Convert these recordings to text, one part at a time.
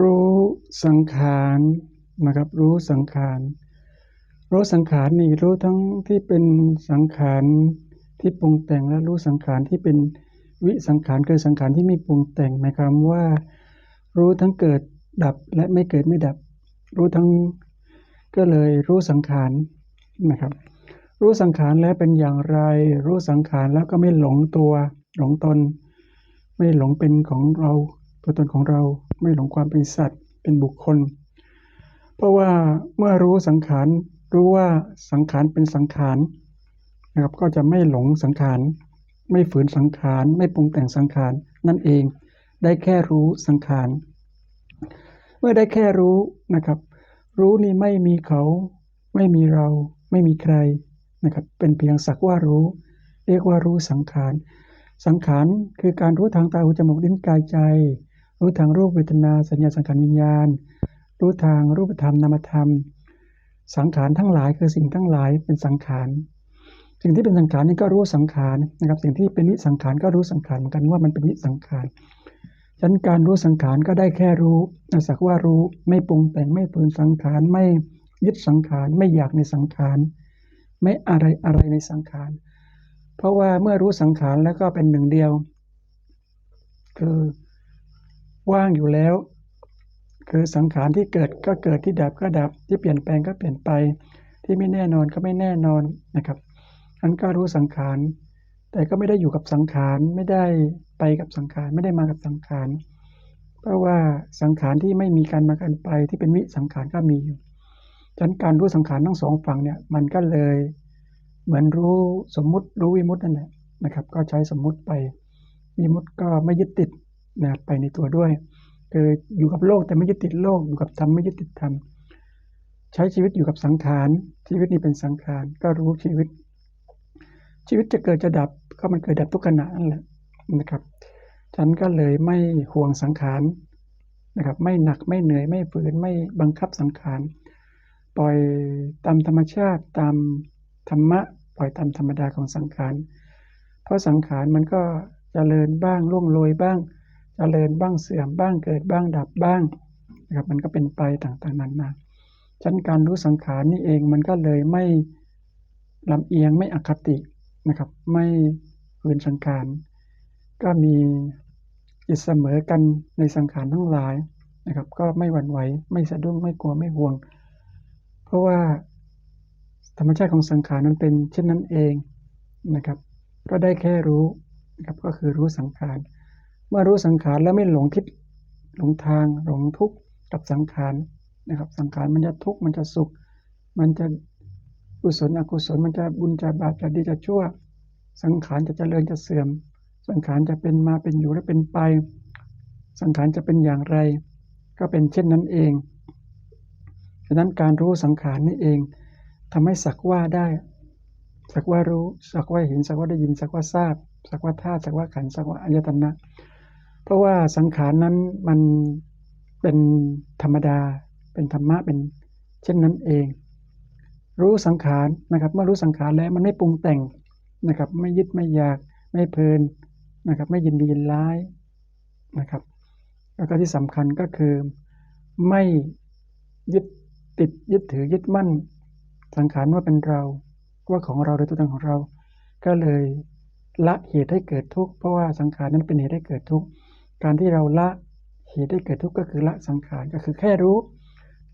รู้สังขารนะครับ รู้สังขาร รู้สังขารนี่รู้ทั้งที่เป็นสังขารที่ปรุงแต่งและรู้สังขารที่เป็นวิสังขารคือสังขารที่ไม่ปรุงแต่งหมายความว่า รู้ทั้งเกิดดับและไม่เกิดไม่ดับ รู้ทั้งก็เลยรู้สังขารนะครับ รู้สังขารแล้วเป็นอย่างไร รู้สังขารแล้วก็ไม่หลงตัว หลงตน ไม่หลงเป็นของเราตัวตนของเรา ไม่หลงความเป็นสัตว์เป็นบุคคล เพราะว่าเมื่อรู้สังขารรู้ว่าสังขารเป็นสังขารนะครับก็จะไม่หลงสังขารไม่ฝืนสังขารไม่ปรุงแต่งสังขารนั่นเองได้แค่รู้สังขารเมื่อได้แค่รู้นะครับ รู้นี่ไม่มีเขา ไม่มีเรา ไม่มีใครนะครับเป็นเพียงสักว่ารู้ เรียกว่ารู้สังขารสังขารคือการรู้ทางตาหูจมูกลิ้นกายใจ รู้ทางรูปเวทนา สัญญาสังขารวิญญาณ รู้ทางรูปธรรมนามธรรม สังขารทั้งหลายคือสิ่งทั้งหลายเป็นสังขารสิ่งที่เป็นสังขารนี่ก็รู้สังขารนะครับ สิ่งที่เป็นวิสังขารก็รู้สังขารเหมือนกันว่ามันเป็นวิสังขารฉะนั้นการรู้สังขารก็ได้แค่รู้สักว่ารู้ไม่ปรุงแต่งไม่ปืนสังขารไม่ยึดสังขารไม่อยากในสังขารไม่อะไรอะไรในสังขารเพราะว่าเมื่อรู้สังขารแล้วก็เป็นหนึ่งเดียว คือ ว่างอยู่แล้ว คือสังขารที่เกิดก็เกิดที่ดับก็ดับ ที่เปลี่ยนแปลงก็เปลี่ยนไป ที่ไม่แน่นอนก็ไม่แน่นอนนะครับอันก็รู้สังขาร แต่ก็ไม่ได้อยู่กับสังขารไม่ได้ไปกับสังขารไม่ได้มากับสังขาร เพราะว่าสังขารที่ไม่มีการมากันไปที่เป็นวิสังขารก็มีอยู่ฉะนั้นการรู้สังขารทั้งสองฝั่งเนี่ยมันก็เลย เหมือนรู้สมมุติรู้วิมุตินั่นแหละนะครับ ก็ใช้สมมุติไปวิมุติก็ไม่ยึดติด นะไปในตัวด้วย คืออยู่กับโลกแต่ไม่ยึดติดโลกอยู่กับธรรมไม่ยึดติดธรรมใช้ชีวิตอยู่กับสังขารชีวิตนี้เป็นสังขารก็รู้ชีวิต ชีวิตจะเกิดจะดับก็มันเกิดดับทุกขณะนั่นแหละนะครับ ฉันก็เลยไม่ห่วงสังขารนะครับ ไม่หนักไม่เหนื่อยไม่ฝืนไม่บังคับสังขารปล่อยตามธรรมชาติตามธรรมะปล่อยตามธรรมดาของสังขาร เพราะสังขารมันก็จเจริญบ้างล่วงโรยบ้าง เจริญบ้างเสื่อมบ้างเกิดบ้างดับบ้างนะครับมันก็เป็นไปต่างๆนานาชั้นการรู้สังขารนี่เองมันก็เลยไม่ลำเอียงไม่อคตินะครับ ไม่ฝืนสังขารก็มีจิตเสมอกันในสังขารทั้งหลายนะครับ ก็ไม่หวั่นไหวไม่สะดุ้งไม่กลัวไม่ห่วง เพราะว่าธรรมชาติของสังขารนั้นเป็นเช่นนั้นเองนะครับ ก็ได้แค่รู้นะครับก็คือรู้สังขาร เมื่อรู้สังขารแล้วไม่หลงคิดหลงทางหลงทุกข์กับสังขารนะครับ สังขารมันจะทุกข์มันจะสุข มันจะกุศลอกุศลมันจะบุญจะบาปจะดีจะชั่ว สังขารจะเจริญจะเสื่อม สังขารจะเป็นมาเป็นอยู่และเป็นไป สังขารจะเป็นอย่างไร ก็เป็นเช่นนั้นเองฉะนั้นการรู้สังขารนี่เองทำให้สักว่าได้สักว่ารู้สักว่าเห็นสักว่าได้ยินสักว่าทราบสักว่าธาตุสักว่าขันสักว่าอายตนะ เพราะว่าสังขารนั้นมันเป็นธรรมดา เป็นธรรมะเป็นเช่นนั้นเอง รู้สังขารนะครับ เมื่อรู้สังขารแล้วมันไม่ปรุงแต่งนะครับ ไม่ยึดไม่อยากไม่เพลินนะครับ ไม่ยินดียินร้ายนะครับ แล้วก็ที่สำคัญก็คือไม่ยึดติดยึดถือยึดมั่น สังขารว่าเป็นเราว่าของเราโดยตัวตนของเรา ก็เลยละเหตุให้เกิดทุกข์เพราะว่าสังขารนั้นเป็นเหตุให้เกิดทุกข์ การที่เราละเหตุให้เกิดทุกข์ก็คือละสังขารก็คือแค่รู้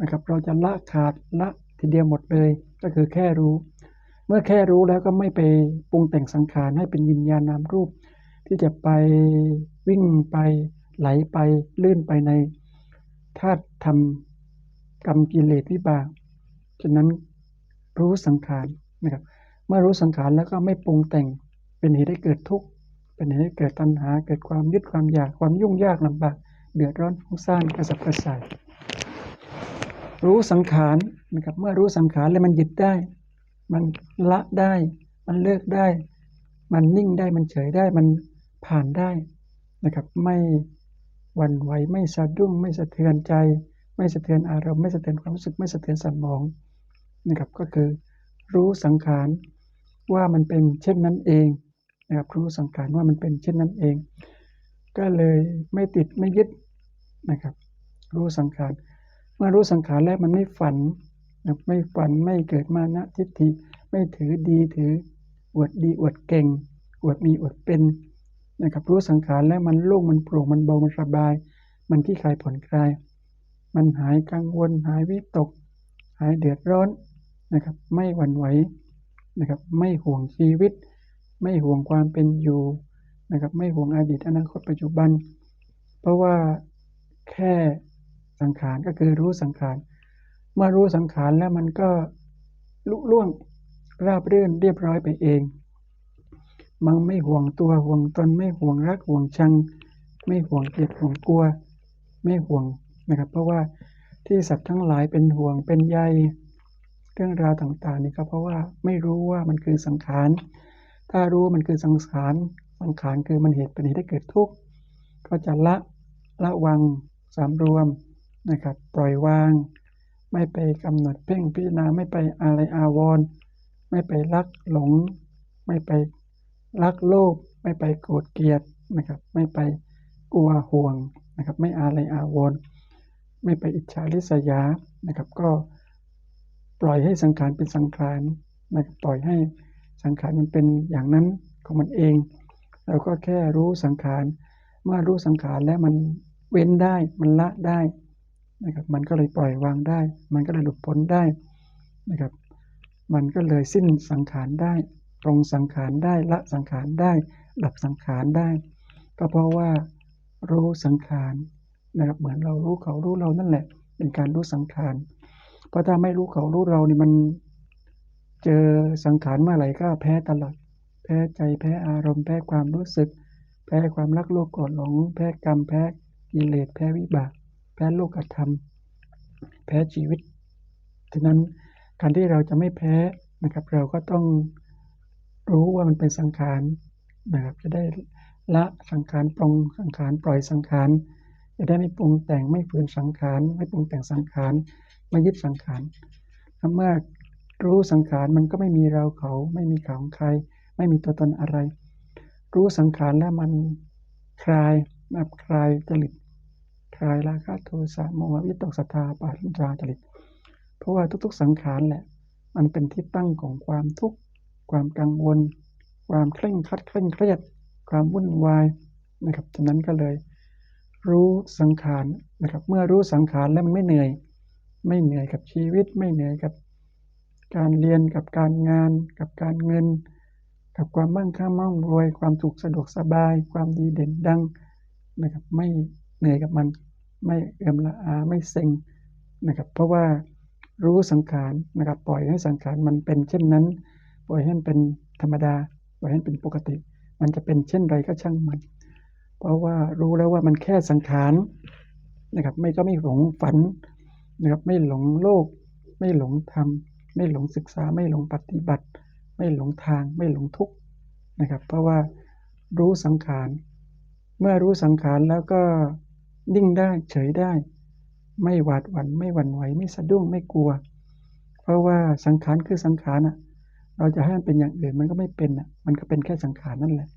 นะครับ เราจะละขาดละทีเดียวหมดเลยก็คือแค่รู้ เมื่อแค่รู้แล้วก็ไม่ไปปรุงแต่งสังขารให้เป็นวิญญาณนามรูป ที่จะไปวิ่งไปไหลไปลื่นไปในธาตุธรรมกรรมกิเลสวิบากฉะนั้นรู้สังขารนะครับ เมื่อรู้สังขารแล้วก็ไม่ปรุงแต่งเป็นเหตุให้เกิดทุกข์ เป็นเหตุให้เกิดตัณหาเกิดความยึดความอยากความยุ่งยากลำบากเดือดร้อนฟุ้งซ่านกระสับกระส่ายรู้สังขารนะครับเมื่อรู้สังขารแล้วมันหยุดได้ มันละได้ มันเลิกได้ มันนิ่งได้มันเฉยได้มันผ่านได้นะครับ ไม่หวั่นไหวไม่สะดุ้งไม่สะเทือนใจ ไม่สะเทือนอารมณ์ไม่สะเทือนความรู้สึกไม่สะเทือนสมองนะครับก็คือ รู้สังขารว่ามันเป็นเช่นนั้นเอง นะครับรู้สังขารว่ามันเป็นเช่นนั้นเอง ก็เลยไม่ติดไม่ยึดนะครับ รู้สังขารเมื่อรู้สังขารแล้วมันไม่ฝันนะไม่ฝันไม่เกิดมานะทิฏฐิไม่ถือดีถืออวดดีอวดเก่งอวดมีอวดเป็นนะครับรู้สังขารแล้วมันโล่งมันโปร่งมันเบามันสบาย มันที่คลายผ่อนคลาย มันหายกังวลหายวิตก หายเดือดร้อนนะครับ ไม่หวั่นไหวนะครับ ไม่ห่วงชีวิต ไม่ห่วงความเป็นอยู่นะครับไม่ห่วงอดีตอนาคตปัจจุบัน เพราะว่าแค่สังขารก็คือรู้สังขารเมื่อรู้สังขารแล้วมันก็ลุล่วงราบรื่นเรียบร้อยไปเอง มันไม่ห่วงตัวห่วงตนไม่ห่วงรักห่วงชัง ไม่ห่วงเกลียดห่วงกลัว ไม่ห่วงนะครับ เพราะว่าที่สัตว์ทั้งหลายเป็นห่วงเป็นใยเรื่องราวต่างๆนี่ก็เพราะว่าไม่รู้ว่ามันคือสังขาร ถ้ารู้มันคือสังขารสังขารคือมันเหตุเป็นเหตุให้เกิดทุกข์ก็จะละละวังสามรวมนะครับ ปล่อยวาง ไม่ไปกำหนดเพ่งพิจารณาไม่ไปอะไรอาวรณ์ไม่ไปรักหลง ไม่ไปรักโลภไม่ไปโกรธเกลียดนะครับ ไม่ไปกลัวห่วงนะครับ ไม่อะไรอาวรณ์ไม่ไปอิจฉาริษยานะครับ ก็ปล่อยให้สังขารเป็นสังขารนะครับปล่อยให้ สังขารมันเป็นอย่างนั้นของมันเอง เราก็แค่รู้สังขาร เมื่อรู้สังขารแล้วมันเว้นได้ มันละได้นะครับ มันก็เลยปล่อยวางได้ มันก็เลยหลุดพ้นได้นะครับ มันก็เลยสิ้นสังขารได้ ตรงสังขารได้ ละสังขารได้ ดับสังขารได้ ก็เพราะว่ารู้สังขารนะครับ เหมือนเรารู้เขารู้เรานั่นแหละ เป็นการรู้สังขาร เพราะถ้าไม่รู้เขารู้เรานี่มัน เจอสังขารเมื่อไหร่ก็แพ้ตลอด แพ้ใจแพ้อารมณ์แพ้ความรู้สึก แพ้ความรักโลภโกรธหลง แพ้กรรมแพ้กิเลสแพ้วิบาก แพ้โลกธรรม แพ้ชีวิตฉะนั้นการที่เราจะไม่แพ้นะครับ เราก็ต้องรู้ว่ามันเป็นสังขารนะครับจะได้ละสังขารปรงสังขารปล่อยสังขารจะได้ไม่ปรุงแต่งไม่ฝืนสังขารไม่ปรุงแต่งสังขารไม่ยึดสังขารเมื่อ รู้สังขารมันก็ไม่มีเราเขา ไม่มีเขาของใคร ไม่มีตัวตนอะไร รู้สังขารแล้วมันคลายแบบคลายจริตคลายราคะโทสะโมหะวิตกศรัทธาปาริญญาจริตเพราะว่าทุกๆสังขารแหละ มันเป็นที่ตั้งของความทุกข์ความกังวล ความเคร่งคัดเคร่งเครียด ความวุ่นวายนะครับฉะนั้นก็เลย รู้สังขารนะครับ เมื่อรู้สังขารแล้วมันไม่เหนื่อย ไม่เหนื่อยกับชีวิต ไม่เหนื่อยกับ การเรียนกับการงาน กับการเงิน กับความมั่งคั่งมั่งรวย ความสุขสะดวกสบาย ความดีเด่นดังนะครับไม่เหนื่อยกับมันไม่เอื่อมละอาไม่เซ็งนะครับเพราะว่ารู้สังขารนะครับปล่อยให้สังขารมันเป็นเช่นนั้น ปล่อยให้มันเป็นธรรมดา ปล่อยให้มันเป็นปกติ มันจะเป็นเช่นไรก็ช่างมัน เพราะว่ารู้แล้วว่ามันแค่สังขารนะครับไม่ก็ไม่หลงฝันนะครับไม่หลงโลกไม่หลงธรรม ไม่หลงศึกษาไม่หลงปฏิบัติ ไม่หลงทางไม่หลงทุกข์นะครับ เพราะว่ารู้สังขาร เมื่อรู้สังขารแล้วก็นิ่งได้เฉยได้ ไม่หวาดหวัน่นไม่หวั่นไหวไม่สะดุ้งไม่กลัว เพราะว่าสังขารคือสังขารอะเราจะให้มันเป็นอย่างอื่นมันก็ไม่เป็นอะมันก็เป็นแค่สังขารนั่นแหละ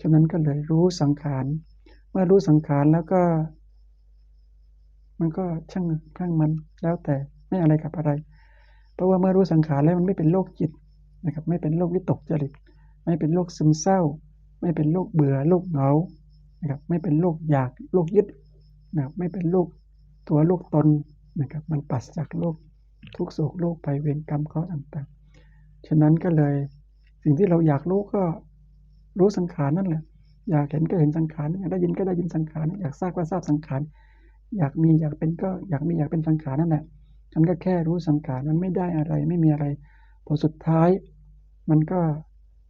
ฉะนั้นก็เลยรู้สังขาร เมื่อรู้สังขารแล้วก็ มันก็ช่างช่างมันแล้วแต่ไม่อะไรกับอะไร เพราะว่าเมื่อรู้สังขารแล้วมันไม่เป็นโรคจิตนะครับไม่เป็นโรควิตกจริต ไม่เป็นโรคซึมเศร้า ไม่เป็นโรคเบื่อโรคเหงานะครับไม่เป็นโรคอยากโรคยึดนะครับไม่เป็นโรคตัวโรคตนนะครับมันปัสจากโรคทุกโศกโรคภัยเวรกรรมเคราต่างๆ ฉะนั้นก็เลยสิ่งที่เราอยากรู้ก็รู้สังขารนั่นแหละอยากเห็นก็เห็นสังขารอยากได้ยินก็ได้ยินสังขารอยากทราบก็ทราบสังขารอยากมีอยากเป็นก็อยากมีอยากเป็นสังขารนั่นแหละ ฉันก็แค่รู้สังขารมันไม่ได้อะไร ไม่มีอะไร พอสุดท้าย มันก็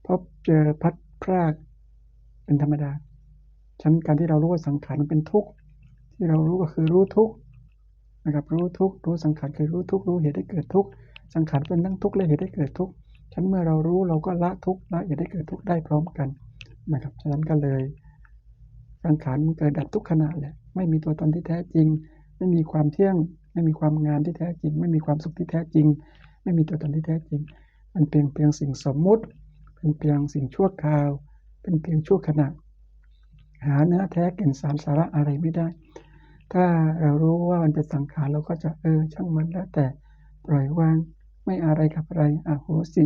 พบเจอพัดพรากเป็นธรรมดา ฉันการที่เรารู้ว่าสังขารมันเป็นทุกข์ที่เรารู้ก็คือรู้ทุกข์นะครับรู้ทุกข์รู้สังขารคือรู้ทุกข์รู้เหตุให้เกิดทุกข์สังขารเป็นทั้งทุกข์และเหตุให้เกิดทุกข์ฉันเมื่อเรารู้เราก็ละทุกข์ละเหตุให้เกิดทุกข์ได้พร้อมกันนะครับฉะนั้นก็เลยสังขารมันเกิดดับทุกขณะแหละไม่มีตัวตนที่แท้จริง ไม่มีความเที่ยง ไม่มีความงามที่แท้จริง ไม่มีความสุขที่แท้จริง ไม่มีตัวตนที่แท้จริง มันเพียงเพียงสิ่งสมมุติ เป็นเพียงสิ่งชั่วคราว เป็นเพียงชั่วขณะ หาเนื้อแท้แก่นสารสาระอะไรไม่ได้ ถ้าเรารู้ว่ามันเป็นสังขารเราก็จะเออช่างมันแล้วแต่ปล่อยวาง ไม่อะไรกับอะไรอโหสิ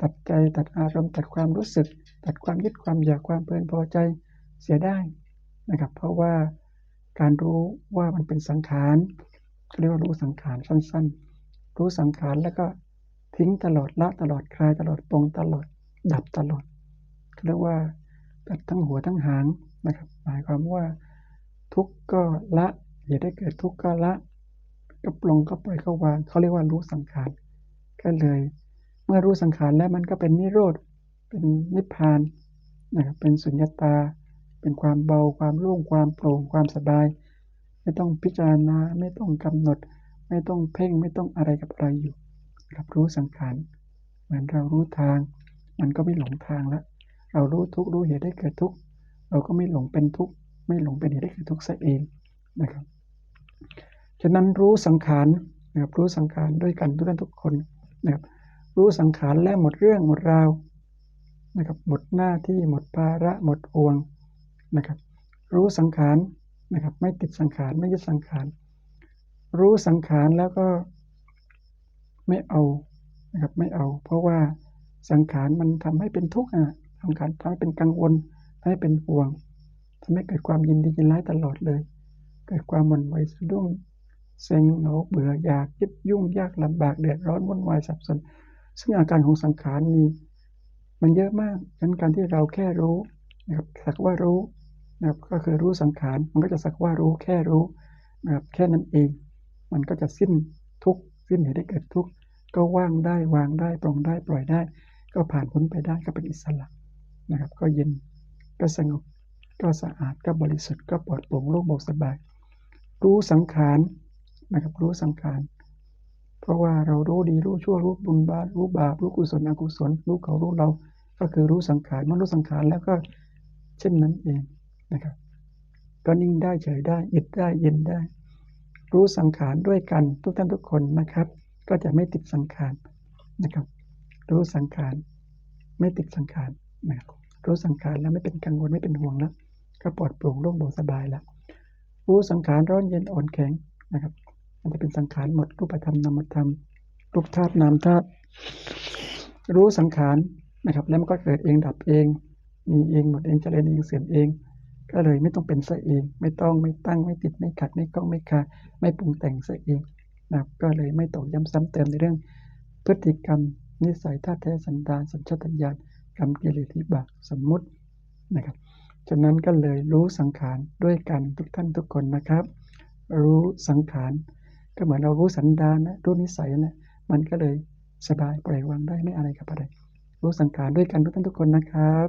ตัดใจตัดอารมณ์ตัดความรู้สึก ตัดความยึดความอยากความเพลินพอใจเสียได้นะครับ เพราะว่าการรู้ว่ามันเป็นสังขาร เรียกว่ารู้สังขารสั้น ๆ รู้สังขารแล้วก็ทิ้งตลอดละตลอดคลายตลอดปรงตลอด ดับตลอดเรียกว่าตัดทั้งหัวทั้งหางนะครับ หมายความว่าทุกก็ละอย่าได้เกิดทุกก็ละก็ปลงก็ปล่อยก็วางเขาเรียกว่ารู้สังขารก็เลย เมื่อรู้สังขารแล้วมันก็เป็นนิโรธเป็นนิพพานนะครับเป็นสุญญตา เป็นความเบาความโล่งความโปร่งความสบาย ไม่ต้องพิจารณา ไม่ต้องกำหนด ไม่ต้องเพ่ง ไม่ต้องอะไรกับอะไรอยู่ รับรู้สังขารเหมือนเรารู้ทาง มันก็ไม่หลงทางล้วเรารู้ทุกรู้เหตุได้เกิดทุกเราก็ไม่หลงเป็นทุกไม่หลงเป็นเหตุได้เกิดทุกซะเองนะครับฉะนั้นรู้สังขารนะครับรู้สังขารด้วยกันทุกท่านทุกคนนะครับรู้สังขารและหมดเรื่องหมดราวนะครับหมดหน้าที่หมดภาระหมดห่วงนะครับรู้สังขาร นะครับ ไม่ติดสังขารไม่ยึดสังขาร รู้สังขารแล้วก็ไม่เอานะครับไม่เอา เพราะว่าสังขารมันทำให้เป็นทุกข์อะสังขารทำให้เป็นกังวลทำให้เป็นห่วงทำให้เกิดความยินดียินร้ายตลอดเลย เกิดความหวั่นไหวสะดุ้งเซ็งเหงาเบื่ออยากยึดยุ่งยากลำบากเดือดร้อนวุ่นวายสับสน ซึ่งอาการของสังขารมีมันเยอะมากฉะนั้นการที่เราแค่รู้นะครับสักว่ารู้ นะครับก็คือรู้สังขารมันก็จะสักว่ารู้แค่รู้นะครับแค่นั้นเอง มันก็จะสิ้นทุกสิ้นเหตุให้เกิดทุกก็ว่างได้วางได้ปลงได้ปล่อยได้ ก็ผ่านพ้นไปได้ก็เป็นอิสระนะครับ ก็เย็นก็สงบก็สะอาดก็บริสุทธิ์ก็ปลอดโปร่งโล่งเบาสบาย รู้สังขารนะครับรู้สังขารเพราะว่าเรารู้ดีรู้ชั่วรู้บุญบาปรู้บาปรู้กุศลอกุศลรู้เขารู้เรา ก็คือรู้สังขารเมื่อรู้สังขารแล้วก็เช่นนั้นเอง นะครับ ก็นิ่งได้เฉยได้อิดได้เย็นได้ รู้สังขารด้วยกันทุกท่านทุกคนนะครับ ก็จะไม่ติดสังขารนะครับ รู้สังขารไม่ติดสังขารนะครับรู้สังขารแล้วไม่เป็นกังวลไม่เป็นห่วงแล้วก็ปลอดโปร่งโล่งเบาสบายแล้วรู้สังขารร้อนเย็นอ่อนแข็งนะครับมันจะเป็นสังขารหมดรูปธรรมนามธรรมรูปธาตุนามธาตุรู้สังขารนะครับ แล้วมันก็เกิดเองดับเอง มีเองหมดเองเจริญเองเสื่อมเอง ก็เลยไม่ต้องเป็นซะเอง ไม่ต้องไม่ตั้งไม่ติดไม่ขัดไม่ก้องไม่คาไม่ปรุงแต่งซะเองนะครับก็เลยไม่ตกย้ำซ้ำเติมในเรื่อง พฤติกรรม นิสัยท่าแท้สันดานสัญชาตญาณกรรมกิเลสวิบากสมมุตินะครับฉะนั้นก็เลยรู้สังขารด้วยกันทุกท่านทุกคนนะครับ รู้สังขารก็เหมือนเรารู้สันดานนะรู้นิสัยนะมันก็เลยสบายปล่อยวางได้ไม่อะไรกับอะไรรู้สังขารด้วยกันทุกท่านทุกคนนะครับ